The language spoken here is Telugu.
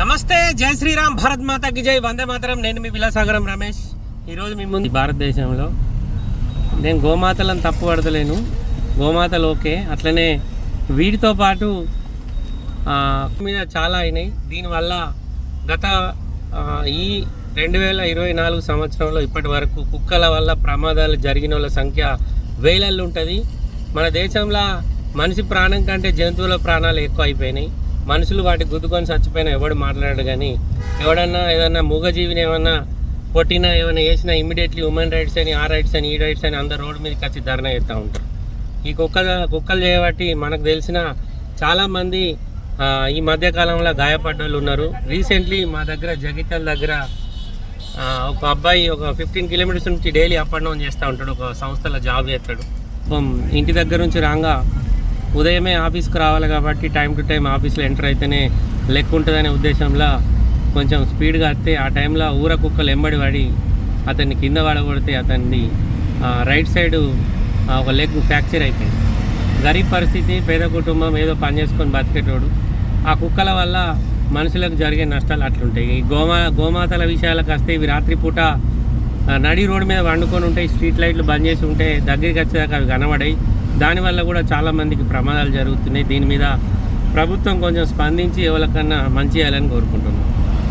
నమస్తే జై శ్రీరామ్ భారత్ మాతాకి జై. వందే మాతరం. నేను మీ విలాసాగరం రమేష్. ఈరోజు మీ ముందు భారతదేశంలో నేను గోమాతలను తప్పు పడతలేను. గోమాతలు ఓకే. అట్లనే వీటితో పాటు మీద చాలా అయినాయి. దీనివల్ల గత ఈ రెండు వేల ఇరవై నాలుగు సంవత్సరంలో ఇప్పటి వరకు కుక్కల వల్ల ప్రమాదాలు జరిగిన వాళ్ళ సంఖ్య వేలల్లో ఉంటుంది. మన దేశంలో మనిషి ప్రాణం కంటే జంతువుల ప్రాణాలు ఎక్కువ అయిపోయినాయి. మనుషులు వాటి గుద్దుకొని చచ్చిపోయినా ఎవడు మాట్లాడాడు కానీ ఎవడన్నా ఏదన్నా మూగజీవిని ఏమన్నా కొట్టినా ఏమైనా వేసినా ఇమీడియట్లీ ఉమెన్ రైట్స్ అని ఆ రైట్స్ అని ఈ రైట్స్ అని అందరు రోడ్డు మీదకి వచ్చి ధర్నా చేస్తూ ఉంటారు. ఈ కుక్క కుక్కలు చేయబట్టి మనకు తెలిసిన చాలామంది ఈ మధ్యకాలంలో గాయపడ్డ వాళ్ళు ఉన్నారు. రీసెంట్లీ మా దగ్గర జగిత్యాల దగ్గర ఒక అబ్బాయి ఒక ఫిఫ్టీన్ కిలోమీటర్స్ నుంచి డైలీ అప్ అండ్ డౌన్ చేస్తూ ఉంటాడు. ఒక సంస్థలో జాబ్ చేస్తాడు. ఇంటి దగ్గర నుంచి రాగా ఉదయమే ఆఫీస్కి రావాలి కాబట్టి టైం టు టైం ఆఫీస్లో ఎంటర్ అయితేనే లెక్క ఉంటుందనే ఉద్దేశంలో కొంచెం స్పీడ్గా వస్తే ఆ టైంలో ఊర కుక్కలు ఎంబడి పడి అతన్ని కింద పడగొడితే అతన్ని రైట్ సైడ్ ఒక లెగ్ ఫ్రాక్చర్ అయిపోయింది. గరీబ్ పరిస్థితి పేద కుటుంబం ఏదో పని చేసుకొని బతికేటోడు. ఆ కుక్కల వల్ల మనుషులకు జరిగే నష్టాలు అట్లుంటాయి. ఈ గోమా గోమాతల విషయాలకు వస్తే ఇవి రాత్రిపూట నడి రోడ్డు మీద వండుకొని ఉంటాయి స్ట్రీట్ లైట్లు బంద్ చేసి ఉంటే దగ్గరికి వచ్చేదాకా అవి కనబడాయి. దానివల్ల కూడా చాలా మందికి ప్రమాదాలు జరుగుతున్నాయి. దీని మీద ప్రభుత్వం కొంచెం స్పందించి ఎవరికన్నా మంచి చేయాలని కోరుకుంటున్నాం.